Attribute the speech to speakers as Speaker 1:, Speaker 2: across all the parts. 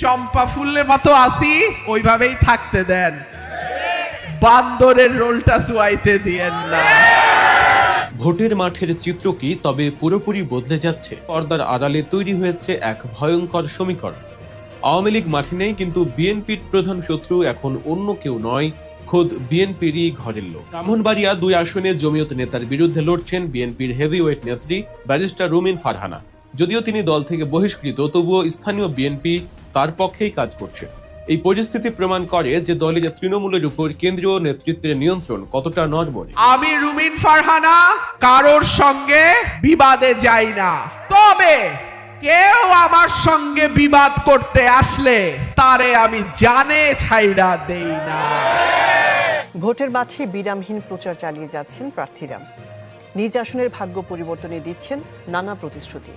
Speaker 1: চম্পা ফুলের মতো আসি, ওইভাবেই থাকতে দেন। বান্দরের রোলটা সুয়াইতে দিয়েন না।
Speaker 2: ভোটের মাঠের চিত্র কি তবে পুরোপুরি বদলে যাচ্ছে? পর্দার আড়ালে তৈরি হয়েছে এক ভয়ঙ্কর সমীকরণ। আওয়ামী লীগ মাঠে নেই, কিন্তু বিএনপির প্রধান শত্রু এখন অন্য কেউ নয়, খোদ বিএনপিরই ঘরের লোক। ব্রাহ্মণবাড়িয়া দুই আসনে জমিয়ত নেতার বিরুদ্ধে লড়ছেন বিএনপির হেভিওয়েট নেত্রী ব্যারিস্টার রুমিন ফারহানা। যদিও তিনি দল থেকে বহিষ্কৃত, তবুও স্থানীয় বিএনপি তার পক্ষেই কাজ করছে। এই পরিস্থিতি প্রমাণ করে যে দলের তৃণমূলের উপর কেন্দ্রীয় নেতৃত্বের নিয়ন্ত্রণ কতটা নড়বড়ে।
Speaker 1: আমি রুমিন ফারহানা কারোর সঙ্গে বিবাদে যাই না। তবে কেউ আমার সঙ্গে বিবাদ করতে আসলে তারে আমি জানে ছাইড়া দেই না।
Speaker 3: ভোটের মাঠে বিরামহীন প্রচার চালিয়ে যাচ্ছেন প্রার্থীরা। নিজ আসনের ভাগ্য পরিবর্তনে দিচ্ছেন নানা প্রতিশ্রুতি।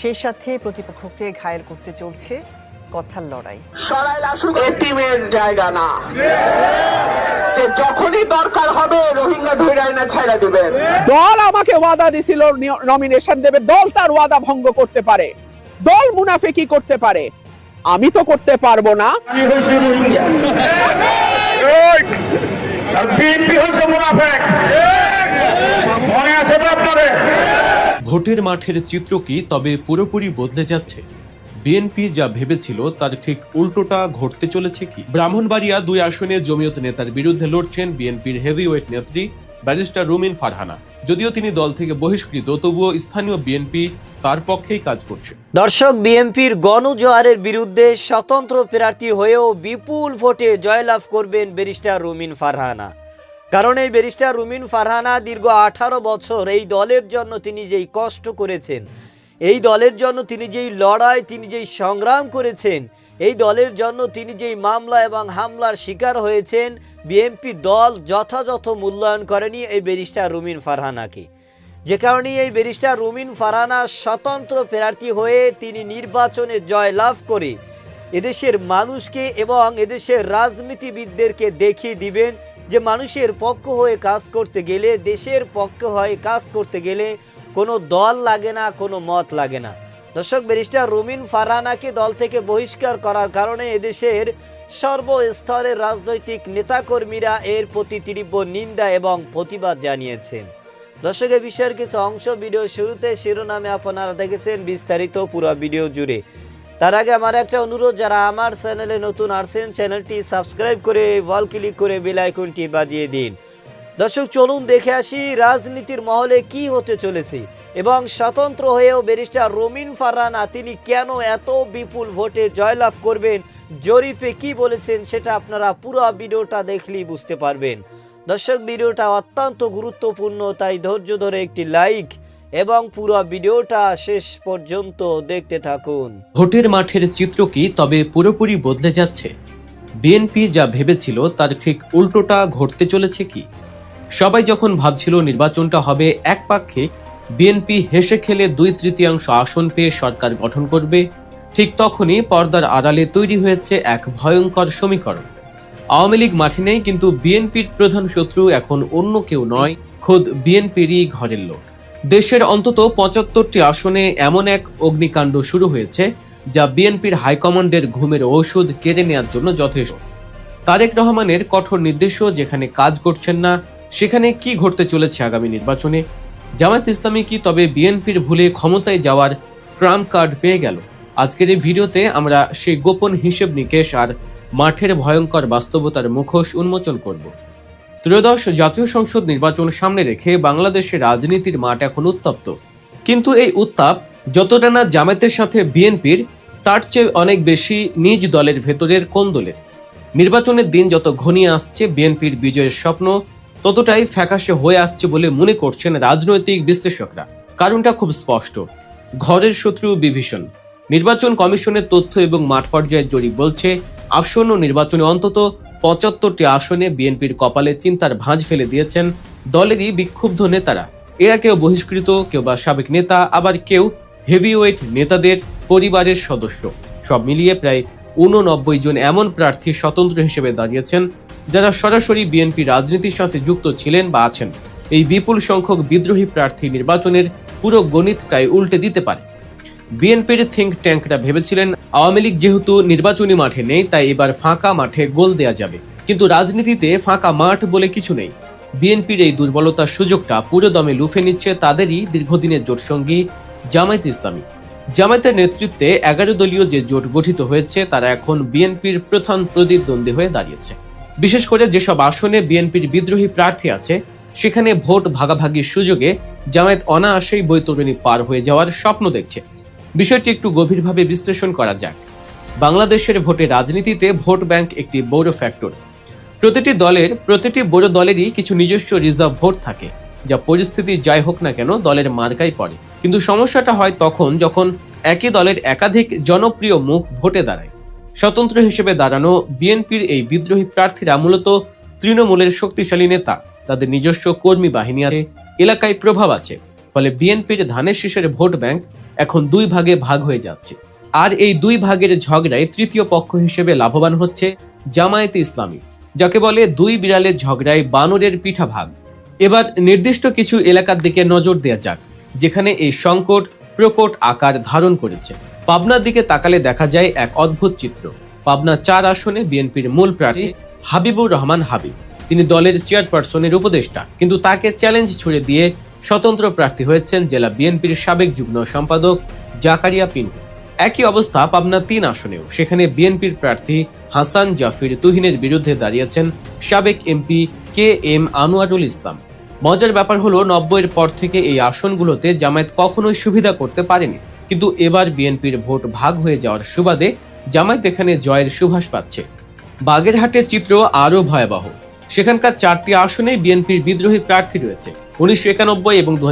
Speaker 3: সেই সাথে প্রতিপক্ষকে ঘায়েল করতে চলছে কথার লড়াই।
Speaker 4: সরাইল আসুক এটিমের জায়গা না। যে যখনই দরকার হবে রোহিঙ্গা ধৈর্য না ছেড়ে দিবেন
Speaker 5: দল আমাকে ওয়াদা দিছিল নমিনেশন দেবে। দল তার ওয়াদা ভঙ্গ করতে পারে। দল মুনাফেকি করতে পারে। আমি তো করতে পারব না।
Speaker 2: ভোটের মাঠের চিত্র কি তবে পুরোপুরি বদলে যাচ্ছে? বিএনপি যা ভেবেছিল তার ঠিক উল্টোটা ঘটতে চলেছে কি? ব্রাহ্মণবাড়িয়া দুই আসনে জমিয়ত নেতার বিরুদ্ধে লড়ছেন বিএনপির হেভিওয়েট নেত্রী ব্যারিস্টার রুমিন ফারহানা। যদিও তিনি দল থেকে বহিষ্কৃত, তবুও স্থানীয় বিএনপি তার পক্ষেই কাজ করছে।
Speaker 6: দর্শক বিএনপির গণজোয়ারের বিরুদ্ধে স্বতন্ত্র প্রার্থী হয়েও বিপুল ভোটে জয়লাভ করবেন ব্যারিস্টার রুমিন ফারহানা। কারণ এই ব্যারিস্টার রুমিন ফারহানা দীর্ঘ আঠারো বছর এই দলের জন্য তিনি যেই কষ্ট করেছেন এই দলের জন্য তিনি যেই লড়াই, তিনি যেই সংগ্রাম করেছেন, এই দলের জন্য তিনি যেই মামলা এবং হামলার শিকার হয়েছেন, বিএনপি দল যথাযথ মূল্যায়ন করেনি এই ব্যারিস্টার রুমিন ফারহানাকে। যে কারণে এই ব্যারিস্টার রুমিন ফারহানা স্বতন্ত্র প্রার্থী হয়ে তিনি নির্বাচনে জয়লাভ করে এদেশের মানুষকে এবং এদেশের রাজনীতিবিদদেরকে দেখিয়ে দিবেন যে মানুষের পক্ষ হয়ে কাজ করতে গেলে, দেশের পক্ষ হয়ে কাজ করতে গেলে কোনো দল লাগে না, কোনো মত লাগে না। দর্শক, ব্যারিস্টার রুমিন ফারহানাকে দল থেকে বহিষ্কার করার কারণে এদেশের সর্বস্তরের রাজনৈতিক নেতাকর্মীরা এর প্রতি তীব্র নিন্দা এবং প্রতিবাদ জানিয়েছেন। দর্শক এই বিষয়ের কিছু অংশ ভিডিও শুরুতে শিরোনামে আপনারা দেখেছেন বিস্তারিত পুরো ভিডিও জুড়ে। তার আগে আমার একটা অনুরোধ, যারা আমার চ্যানেলে নতুন আসছেন, চ্যানেলটি সাবস্ক্রাইব করে ওয়াল ক্লিক করে বেল আইকনটি বাজিয়ে দিন। দর্শক, চলুন দেখে আসি রাজনীতির মহলে কি হতে চলেছে। এবং স্বতন্ত্র হয়েও ব্যারিস্টার রমিন ফারহানা, তিনি কেন এত বিপুল ভোটে জয়লাভ করবেন, জরিপে কি বলেছেন সেটা আপনারা পুরো ভিডিওটা দেখলেই বুঝতে পারবেন। দর্শক, ভিডিওটা অত্যন্ত গুরুত্বপূর্ণ, তাই ধৈর্য ধরে একটি লাইক এবং পুরো ভিডিওটা শেষ পর্যন্ত দেখতে থাকুন।
Speaker 2: ভোটের মাঠের চিত্র কি তবে পুরোপুরি বদলে যাচ্ছে? বিএনপি যা ভেবেছিল তার ঠিক উল্টোটা ঘটতে চলেছে কি? সবাই যখন ভাবছিল নির্বাচনটা হবে একপাক্ষিক বিএনপি হেসে খেলে দুই তৃতীয়াংশ আসন পেয়ে সরকার গঠন করবে, ঠিক তখনই পর্দার আড়ালে তৈরি হয়েছে এক ভয়ঙ্কর সমীকরণ। আওয়ামী লীগ মাঠে নেই, কিন্তু বিএনপির প্রধান শত্রু এখন অন্য কেউ নয়, খোদ বিএনপিরই ঘরের লোক। দেশের অন্তত পঁচাত্তরটি আসনে এমন এক অগ্নিকাণ্ড শুরু হয়েছে, যা বিএনপির হাইকমান্ডের ঘুমের ঔষধ কেড়ে নেওয়ার জন্য যথেষ্ট। তারেক রহমানের কঠোর নির্দেশও যেখানে কাজ করছেন না সেখানে কি ঘটতে চলেছে আগামী নির্বাচনে? জামায়াত ইসলামী কি তবে বিএনপির ভুলে ক্ষমতায় যাওয়ার ট্রাম্প কার্ড পেয়ে গেল? আজকের এই ভিডিওতে আমরা সেই গোপন হিসেব নিকেশ আর মাঠের ভয়ঙ্কর বাস্তবতার মুখোশ উন্মোচন করব। ত্রয়োদশ জাতীয় সংসদ নির্বাচন সামনে রেখে বাংলাদেশের রাজনীতির মাঠ এখন উত্তপ্ত। কিন্তু এই উত্তাপ যতটা না জামায়াতের সাথে বিএনপির, তার চেয়ে অনেক বেশি নিজ দলের ভেতরের কোন দলের নির্বাচনের দিন যত ঘনিয়ে আসছে, বিএনপির বিজয়ের স্বপ্ন ততটাই ফ্যাকাশে হয়ে আসছে বলে মনে করছেন রাজনৈতিক বিশ্লেষকরা। কারণটা খুব স্পষ্ট। ঘরের শত্রু বিভীষণ। নির্বাচন কমিশনের তথ্য এবং মাঠ পর্যায়ের জরিপ বলছে, আসন্ন নির্বাচনে অন্তত পঁচাত্তরটি আসনে বিএনপির কপালে চিন্তার ভাঁজ ফেলে দিয়েছেন দলেরই বিক্ষুব্ধ নেতারা। এরা কেউ বহিষ্কৃত, কেউ বা সাবেক নেতা, আবার কেউ হেভিওয়েট নেতাদের পরিবারের সদস্য। সব মিলিয়ে প্রায় উননব্বই জন এমন প্রার্থী স্বতন্ত্র হিসেবে দাঁড়িয়েছেন যারা সরাসরি বিএনপি রাজনীতির সাথে যুক্ত ছিলেন বা আছেন। এই বিপুল সংখ্যক বিদ্রোহী প্রার্থী নির্বাচনের পুরো গণিতটাই উল্টে দিতে পারে। বিএনপির থিঙ্ক ট্যাঙ্করা ভেবেছিলেন, আওয়ামী লীগ যেহেতু নির্বাচনী মাঠে নেই, তাই এবার ফাঁকা মাঠে গোল দেয়া যাবে। কিন্তু রাজনীতিতে ফাঁকা মাঠ বলে কিছু নেই। বিএনপির এই দুর্বলতার সুযোগটা পুরো দমে লুফে নিচ্ছে তাদেরই দীর্ঘদিনের জোটসঙ্গী জামায়াত ইসলামী। জামায়াতের নেতৃত্বে এগারো দলীয় যে জোট গঠিত হয়েছে, তারা এখন বিএনপির প্রধান প্রতিদ্বন্দ্বী হয়ে দাঁড়িয়েছে। বিশেষ করে যেসব আসনে বিএনপির বিদ্রোহী প্রার্থী আছে, সেখানে ভোট ভাগাভাগির সুযোগে জামায়াত অনায়াসেই বৈতরণী পার হয়ে যাওয়ার স্বপ্ন দেখছে। বিষয়টি একটু গভীরভাবে বিশ্লেষণ করা যাক। বাংলাদেশের ভোটে রাজনীতিতে ভোট ব্যাংক একটি বড় ফ্যাক্টর। প্রতিটি দলের, প্রতিটি বড় দলেরই কিছু নিজস্ব রিজার্ভ ভোট থাকে, যা পরিস্থিতি যাই হোক না কেন দলের মার্কাই পড়ে। কিন্তু সমস্যাটা হয় তখন যখন একই দলের একাধিক জনপ্রিয় মুখ ভোটে দাঁড়ায়। স্বতন্ত্র হিসেবে দাঁড়ানো বিএনপির এই বিদ্রোহী প্রার্থীরা মূলত তৃণমূলের শক্তিশালী নেতা। তাদের নিজস্ব কর্মী বাহিনী আছে, এলাকায় প্রভাব আছে, ফলে বিএনপির ধানের শীষের ভোট ব্যাংক এখন দুই ভাগে ভাগ হয়ে যাচ্ছে। আর এই দুই ভাগের ঝগড়ায় তৃতীয় পক্ষ হিসেবে লাভবান হচ্ছে জামায়াতে ইসলামী, যাকে বলে দুই বিড়ালের ঝগড়ায় বানরের পিঠা ভাগ। এবার নির্দিষ্ট কিছু এলাকার দিকে নজর দেওয়া যাক, যেখানে এই সংকট প্রকট আকার ধারণ করেছে। পাবনার দিকে তাকালে দেখা যায় এক অদ্ভুত চিত্র। পাবনা চার আসনে বিএনপির মূল প্রার্থী হাবিবুর রহমান হাবিব। তিনি দলের চেয়ারপারসনের উপদেষ্টা, কিন্তু তাকে চ্যালেঞ্জ ছুড়ে দিয়ে স্বতন্ত্র প্রার্থী হয়েছেন জেলা বিএনপির সাবেক যুগ্ম সম্পাদক জাকারিয়া পিন্টু। একই অবস্থা পাবনা তিন আসনেও। সেখানে বিএনপির প্রার্থী হাসান জাফির তুহিনের বিরুদ্ধে দাঁড়িয়েছেন সাবেক MP K M Anwarul Islam. মজার ব্যাপার হলো, নব্বইয়ের পর থেকে এই আসনগুলোতে জামায়াত কখনোই সুবিধা করতে পারেনি। কিন্তু এবার বিএনপির ভোট ভাগ হয়ে যাওয়ার সুবাদে জামায়াত এখানে জয়ের সুভাষ পাচ্ছে। বাগেরহাটের চিত্র আরও ভয়াবহ। সেখানকার চারটি আসনেই বিএনপির বিদ্রোহী প্রার্থী রয়েছে। উনিশশো একানব্বই এবং দু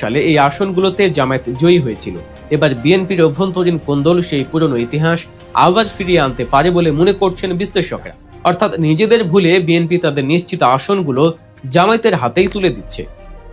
Speaker 2: সালে এই আসনগুলোতে জামায়াত জয়ী হয়েছিল। এবার বিএনপির অভ্যন্তরীণ কোন্দল সেই পুরনো ইতিহাস আবার ফিরিয়ে আনতে পারে বলে মনে করছেন বিশ্লেষকরা। অর্থাৎ নিজেদের ভুলে বিএনপি তাদের নিশ্চিত আসনগুলো জামায়াতের হাতেই তুলে দিচ্ছে।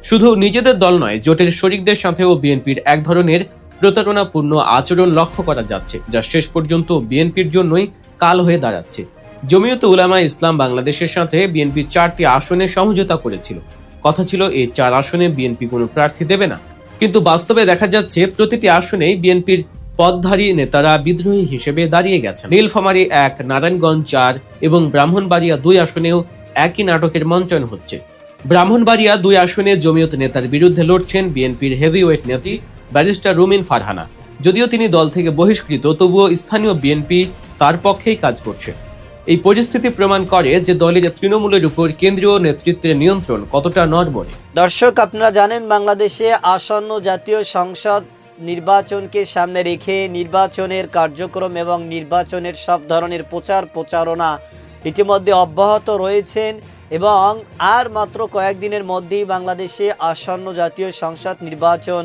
Speaker 2: শুধু নিজেদের দল নয়, জোটের শরিকদের সাথেও বিএনপির এক ধরনের প্রতারণাপূর্ণ আচরণ লক্ষ্য করা যাচ্ছে, যা শেষ পর্যন্ত বিএনপির জন্যই কাল হয়ে দাঁড়াচ্ছে। জমিয়ত উলামা ইসলাম বাংলাদেশের সাথে বিএনপি চারটি আসনে সমঝোতা করেছিল। কথা ছিল, এই চার আসনে বিএনপি কোনো প্রার্থী দেবে না। কিন্তু বাস্তবে দেখা যাচ্ছে, প্রতিটি আসনেই বিএনপির পদধারী নেতারা বিদ্রোহী হিসেবে দাঁড়িয়ে গেছেন। নীলফামারী এক, নারায়ণগঞ্জ চার এবং ব্রাহ্মণবাড়িয়া দুই আসনেও একই নাটকের মঞ্চন হচ্ছে। ব্রাহ্মণবাড়িয়া দুই আসনে জমিয়ত নেতার বিরুদ্ধে লড়ছেন বিএনপির হেভিওয়েট নেত্রী ব্যারিস্টার রুমিন ফারহানা। যদিও তিনি দল থেকে বহিষ্কৃত, তবুও স্থানীয় বিএনপি তার পক্ষেই কাজ করছে। এই পরিস্থিতি প্রমাণ করে যে দলের তৃণমূলের উপর কেন্দ্রীয় নেতৃত্বের নিয়ন্ত্রণ কতটা নড়বড়ে।
Speaker 6: দর্শক, আপনারা জানেন বাংলাদেশে আসন্ন জাতীয় সংসদ নির্বাচনকে সামনে রেখে নির্বাচনের কার্যক্রম এবং নির্বাচনের সব ধরনের প্রচার প্রচারণা ইতিমধ্যে অব্যাহত রয়েছেন এবং আর মাত্র কয়েকদিনের মধ্যেই বাংলাদেশে আসন্ন জাতীয় সংসদ নির্বাচন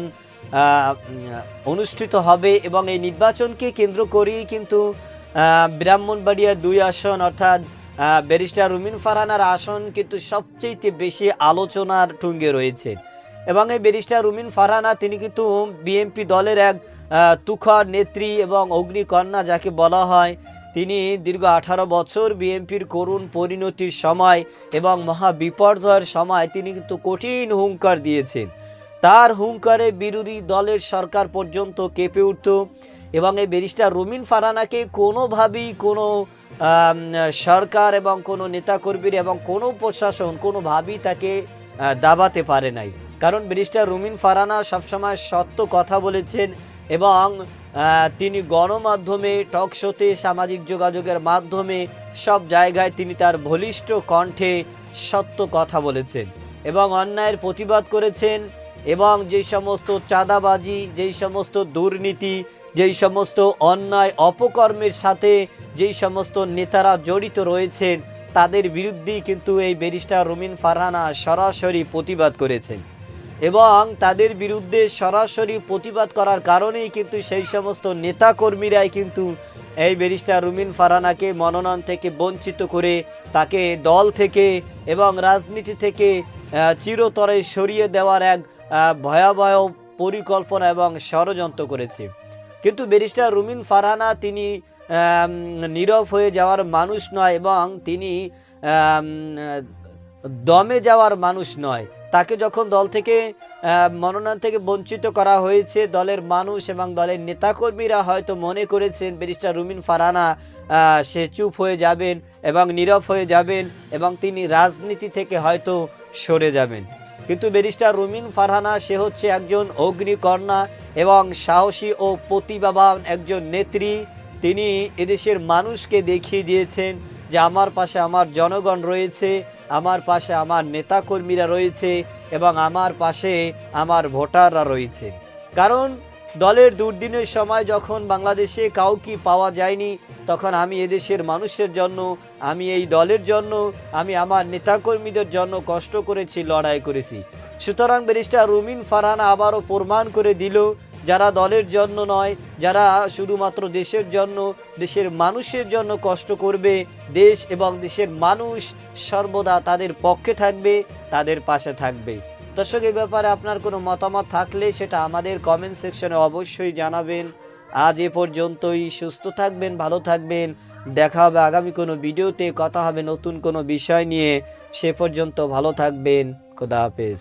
Speaker 6: অনুষ্ঠিত হবে এবং এই নির্বাচনকে কেন্দ্র করেই কিন্তু ব্রাহ্মণবাড়িয়ার দুই আসন অর্থাৎ ব্যারিস্টার রুমিন ফারহানার আসন কিন্তু সবচেয়ে বেশি আলোচনার টুঙ্গে রয়েছে। এবং এই ব্যারিস্টার রুমিন ফারহানা, তিনি কিন্তু বিএনপি দলের এক তুখর নেত্রী এবং অগ্নিকন্যা যাকে বলা হয়, তিনি দীর্ঘ আঠারো বছর বিএনপির করুণ পরিণতির সময় এবং মহা বিপর্যয়ের সময় তিনি কিন্তু কঠিন হুঙ্কার দিয়েছেন। তার হুঙ্কারে বিরোধী দলের সরকার পর্যন্ত কেঁপে উঠত এবং এই ব্যারিস্টার রুমিন ফারানাকে কোনোভাবেই কোনো সরকার এবং কোনো নেতাকর্মীর এবং কোনো প্রশাসন কোনোভাবেই তাকে দাবাতে পারে নাই। কারণ ব্যারিস্টার রুমিন ফারানা সবসময় সত্য কথা বলেছেন এবং তিনি গণমাধ্যমে, টক শোতে, সামাজিক যোগাযোগের মাধ্যমে সব জায়গায় তিনি তার বলিষ্ঠ কণ্ঠে সত্য কথা বলেছেন এবং অন্যায়ের প্রতিবাদ করেছেন এবং যেই সমস্ত চাঁদাবাজি, যেই সমস্ত দুর্নীতি, যেই সমস্ত অন্যায় অপকর্মের সাথে যেই সমস্ত নেতারা জড়িত রয়েছেন, তাদের বিরুদ্ধেই কিন্তু এই ব্যারিস্টার রুমিন ফারহানা সরাসরি প্রতিবাদ করেছেন। এবং তাদের বিরুদ্ধে সরাসরি প্রতিবাদ করার কারণেই কিন্তু সেই সমস্ত নেতাকর্মীরাই কিন্তু এই ব্যারিস্টার রুমিন ফারহানাকে মনোনয়ন থেকে বঞ্চিত করে তাকে দল থেকে এবং রাজনীতি থেকে চিরতরে সরিয়ে দেওয়ার এক ভয়াবহ পরিকল্পনা এবং ষড়যন্ত্র করেছে। কিন্তু ব্যারিস্টার রুমিন ফারহানা তিনি নীরব হয়ে যাওয়ার মানুষ নয় এবং তিনি দমে যাওয়ার মানুষ নয়। তাকে যখন দল থেকে মনোনয়ন থেকে বঞ্চিত করা হয়েছে, দলের মানুষ এবং দলের নেতাকর্মীরা হয়তো মনে করেছেন, ব্যারিস্টার রুমিন ফারহানা সে চুপ হয়ে যাবেন এবং নীরব হয়ে যাবেন এবং তিনি রাজনীতি থেকে হয়তো সরে যাবেন। কিন্তু ব্যারিস্টার রুমিন ফারহানা, সে হচ্ছে একজন অগ্নিকন্যা এবং সাহসী ও প্রতিভাবান একজন নেত্রী। তিনি এদেশের মানুষকে দেখিয়ে দিয়েছেন যে আমার পাশে আমার জনগণ রয়েছে, আমার পাশে আমার নেতাকর্মীরা রয়েছে এবং আমার পাশে আমার ভোটাররা রয়েছে। কারণ দলের দুর্দিনের সময় যখন বাংলাদেশে কাউকে পাওয়া যায়নি, তখন আমি এদেশের মানুষের জন্য, আমি এই দলের জন্য, আমি আমার নেতাকর্মীদের জন্য কষ্ট করেছি, লড়াই করেছি। সুতরাং ব্যারিস্টার রুমিন ফারহানা আবারও প্রমাণ করে দিল, যারা দলের জন্য নয়, যারা শুধুমাত্র দেশের জন্য, দেশের মানুষের জন্য কষ্ট করবে, দেশ এবং দেশের মানুষ সর্বদা তাদের পক্ষে থাকবে, তাদের পাশে থাকবে। দর্শক, এই ব্যাপারে আপনার কোনো মতামত থাকলে সেটা আমাদের কমেন্ট সেকশনে অবশ্যই জানাবেন। আজ এ পর্যন্তই, সুস্থ থাকবেন, ভালো থাকবেন। দেখা হবে আগামী কোনো ভিডিওতে, কথা হবে নতুন কোনো বিষয় নিয়ে। সে পর্যন্ত ভালো থাকবেন। খোদা হাফেজ।